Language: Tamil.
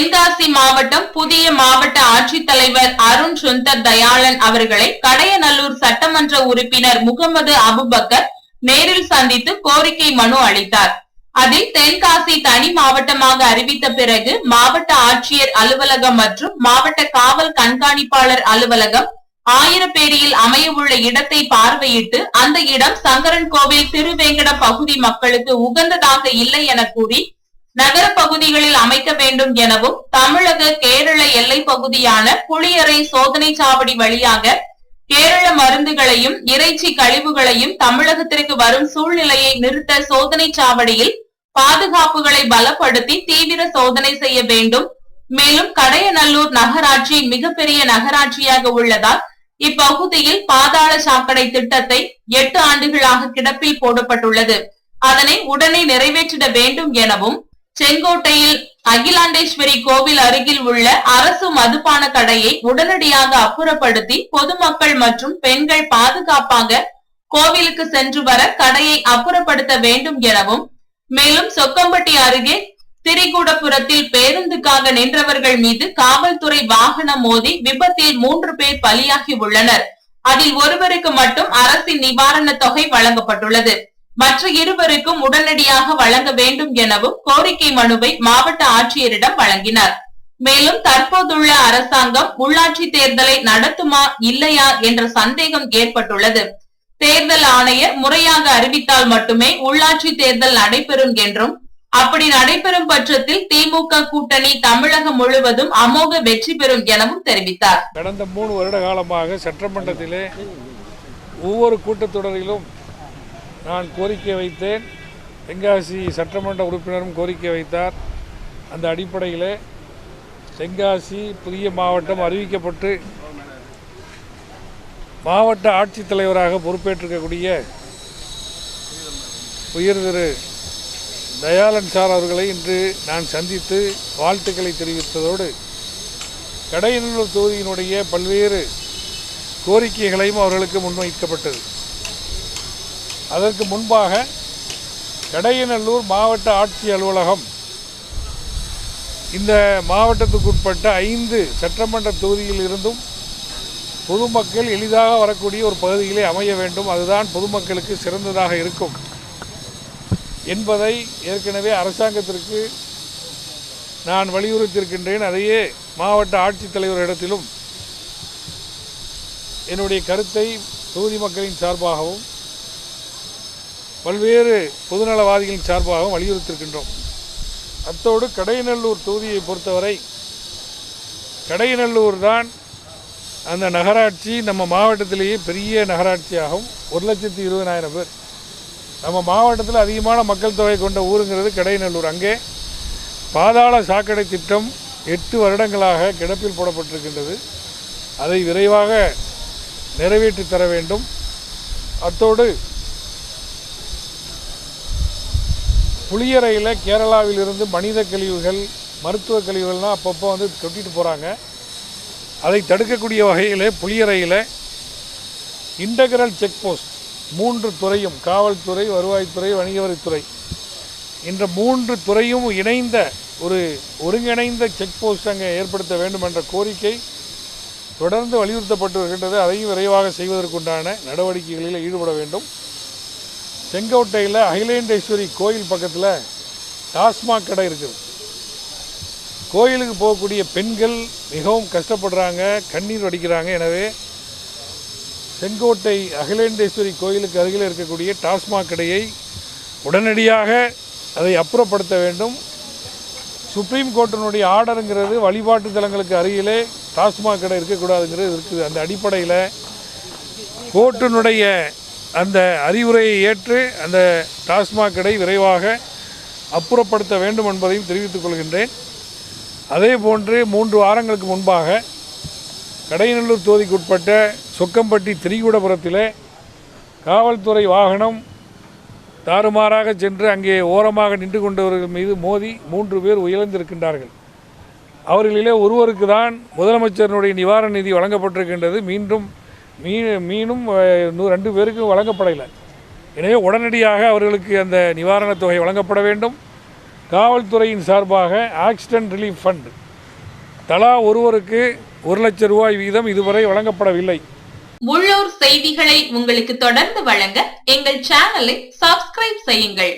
தென்காசி மாவட்டம் புதிய மாவட்ட ஆட்சித்தலைவர் அருண் சுந்தர் தயாளன் அவர்களை கடையநல்லூர் சட்டமன்ற உறுப்பினர் முகமது அபுபக்கர் நேரில் சந்தித்து கோரிக்கை மனு அளித்தார். அதில் தென்காசி தனி மாவட்டமாக அறிவித்த பிறகு மாவட்ட ஆட்சியர் அலுவலகம் மற்றும் மாவட்ட காவல் கண்காணிப்பாளர் அலுவலகம் ஆயிரப்பேரியில் அமையவுள்ள இடத்தை பார்வையிட்டு அந்த இடம் சங்கரன் கோவில் திருவேங்கட பகுதி மக்களுக்கு உகந்ததாக இல்லை என கூறி நகர பகுதிகளில் அமைக்க வேண்டும் எனவும் தமிழக கேரள எல்லை பகுதியான புளியரை சோதனை சாவடி வழியாக கேரள மருந்துகளையும் இறைச்சி கழிவுகளையும் தமிழகத்திற்கு வரும் சூழ்நிலையை நிறுத்த சோதனை சாவடியில் பாதுகாப்புகளை பலப்படுத்தி தீவிர சோதனை செய்ய வேண்டும். மேலும் கடையநல்லூர் நகராட்சி மிகப்பெரிய நகராட்சியாக உள்ளதால் இப்பகுதியில் பாதாள சாக்கடை திட்டத்தை எட்டு ஆண்டுகளாக கிடப்பில் போடப்பட்டுள்ளது. அதனை உடனே நிறைவேற்றிட வேண்டும் எனவும் செங்கோட்டையில் அகிலாண்டேஸ்வரி கோவில் அருகில் உள்ள அரசு மதுபான கடையை உடனடியாக அப்புறப்படுத்தி பொதுமக்கள் மற்றும் பெண்கள் பாதுகாப்பாக கோவிலுக்கு சென்று வர கடையை அப்புறப்படுத்த வேண்டும் எனவும் மேலும் சொக்கம்பட்டி அருகே திரிகூடபுரத்தில் பேருந்துக்காக நின்றவர்கள் மீது காவல்துறை வாகனம் மோதி விபத்தில் மூன்று பேர் பலியாகி உள்ளனர். அதில் ஒருவருக்கு மட்டும் அரசின் நிவாரண தொகை வழங்கப்பட்டுள்ளது. மற்ற இருவருக்கும் உடனடியாக வழங்க வேண்டும் எனவும் கோரிக்கை மனுவை மாவட்ட ஆட்சியரிடம் வழங்கினார். மேலும் தற்போதுள்ள அரசாங்கம் உள்ளாட்சி தேர்தலை நடத்துமா இல்லையா என்ற சந்தேகம் ஏற்பட்டுள்ளது. தேர்தல் ஆணையர் முறையாக அறிவித்தால் மட்டுமே உள்ளாட்சி தேர்தல் நடைபெறும் என்றும் அப்படி நடைபெறும் பட்சத்தில் திமுக கூட்டணி தமிழகம் முழுவதும் அமோக வெற்றி பெறும் எனவும் தெரிவித்தார். கடந்த மூணு வருட காலமாக சட்டமன்றத்திலே ஒவ்வொரு கூட்டத்தொடரிலும் நான் கோரிக்கை வைத்தேன். தென்காசி சட்டமன்ற உறுப்பினரும் கோரிக்கை வைத்தார். அந்த அடிப்படையில் தென்காசி புதிய மாவட்டம் அறிவிக்கப்பட்டு மாவட்ட ஆட்சித்தலைவராக பொறுப்பேற்றிருக்கக்கூடிய உயர் திரு தயாளன் சார் அவர்களை இன்று நான் சந்தித்து வாழ்த்துக்களை தெரிவித்ததோடு கடையநல்லூர் தொகுதியினுடைய பல்வேறு கோரிக்கைகளையும் அவர்களுக்கு முன்வைக்கப்பட்டது. அதற்கு முன்பாக கடையநல்லூர் மாவட்ட ஆட்சி அலுவலகம் இந்த மாவட்டத்துக்குட்பட்ட ஐந்து சட்டமன்ற தொகுதியில் இருந்தும் பொதுமக்கள் எளிதாக வரக்கூடிய ஒரு பகுதியிலே அமைய வேண்டும். அதுதான் பொதுமக்களுக்கு சிறந்ததாக இருக்கும் என்பதை ஏற்கனவே அரசாங்கத்திற்கு நான் வலியுறுத்தியிருக்கின்றேன். அதையே மாவட்ட ஆட்சித்தலைவரிடத்திலும் என்னுடைய கருத்தை தொகுதி மக்களின் சார்பாகவும் பல்வேறு பொதுநலவாதிகளின் சார்பாகவும் வலியுறுத்திருக்கின்றோம் அத்தோடு கடையநல்லூர் தொகுதியை பொறுத்தவரை கடையநல்லூர் தான் அந்த நகராட்சி நம்ம மாவட்டத்திலேயே பெரிய நகராட்சியாகும் ஒரு லட்சத்தி இருபதாயிரம் பேர். நம்ம மாவட்டத்தில் அதிகமான மக்கள் தொகை கொண்ட ஊருங்கிறது கடையநல்லூர் அங்கே பாதாள சாக்கடை திட்டம் எட்டு வருடங்களாக கிடப்பில் போடப்பட்டிருக்கின்றது. அதை விரைவாக நிறைவேற்றி தர வேண்டும். அத்தோடு புளியறையில் கேரளாவிலிருந்து மனித கழிவுகள் மருத்துவ கழிவுகள்லாம் அப்பப்போ வந்து கொட்டிட்டு போகிறாங்க அதை தடுக்கக்கூடிய வகையில் புளியறையில் இன்டகிரல் செக் போஸ்ட் மூன்று துறையும் காவல்துறை வருவாய்த்துறை வணிகவரித்துறை என்ற மூன்று துறையும் இணைந்த ஒரு ஒருங்கிணைந்த செக் போஸ்ட் அங்கே ஏற்படுத்த வேண்டும் என்ற கோரிக்கை தொடர்ந்து வலியுறுத்தப்பட்டு வருகின்றது. அதையும் விரைவாக செய்வதற்குண்டான நடவடிக்கைகளில் ஈடுபட வேண்டும். செங்கோட்டையில் அகிலேண்டேஸ்வரி கோயில் பக்கத்தில் டாஸ்மாக் கடை இருக்குது. கோயிலுக்கு போகக்கூடிய பெண்கள் மிகவும் கஷ்டப்படுறாங்க கண்ணீர் வடிக்கிறாங்க. எனவே செங்கோட்டை அகிலேண்டேஸ்வரி கோயிலுக்கு அருகில் இருக்கக்கூடிய டாஸ்மாக் கடையை உடனடியாக அதை அப்புறப்படுத்த வேண்டும். சுப்ரீம் கோர்ட்டினுடைய ஆர்டருங்கிறது வழிபாட்டு தலங்களுக்கு அருகிலே டாஸ்மாக் கடை இருக்கக்கூடாதுங்கிறது இருக்குது. அந்த அடிப்படையில் கோர்ட்டினுடைய அந்த அறிவுரையை ஏற்று அந்த டாஸ்மாக் கடை விரைவாக அப்புறப்படுத்த வேண்டும் என்பதையும் தெரிவித்துக் கொள்கின்றேன். அதே போன்று மூன்று வாரங்களுக்கு முன்பாக கடையநல்லூர் தொகுதிக்குட்பட்ட சொக்கம்பட்டி திரிகூடபுரத்தில் காவல்துறை வாகனம் தாறுமாறாக சென்று அங்கே ஓரமாக நின்று கொண்டவர்கள் மீது மோதி மூன்று பேர் உயர்ந்திருக்கின்றார்கள் அவர்களிலே ஒருவருக்கு தான் முதலமைச்சரினுடைய நிவாரண நிதி வழங்கப்பட்டிருக்கின்றது. மீண்டும் மீன் மீனும் இன்னும் ரெண்டு பேருக்கும் வழங்கப்படவில்லை எனவே உடனடியாக அவர்களுக்கு அந்த நிவாரணத் தொகை வழங்கப்பட வேண்டும். காவல்துறையின் சார்பாக ஆக்சிடென்ட் ரிலீஃப் ஃபண்ட் தலா ஒருவருக்கு ஒரு லட்சம் ரூபாய் வீதம் இதுவரை வழங்கப்படவில்லை. உள்ளூர் செய்திகளை உங்களுக்கு தொடர்ந்து வழங்க எங்கள் சேனலை சப்ஸ்கிரைப் செய்யுங்கள்.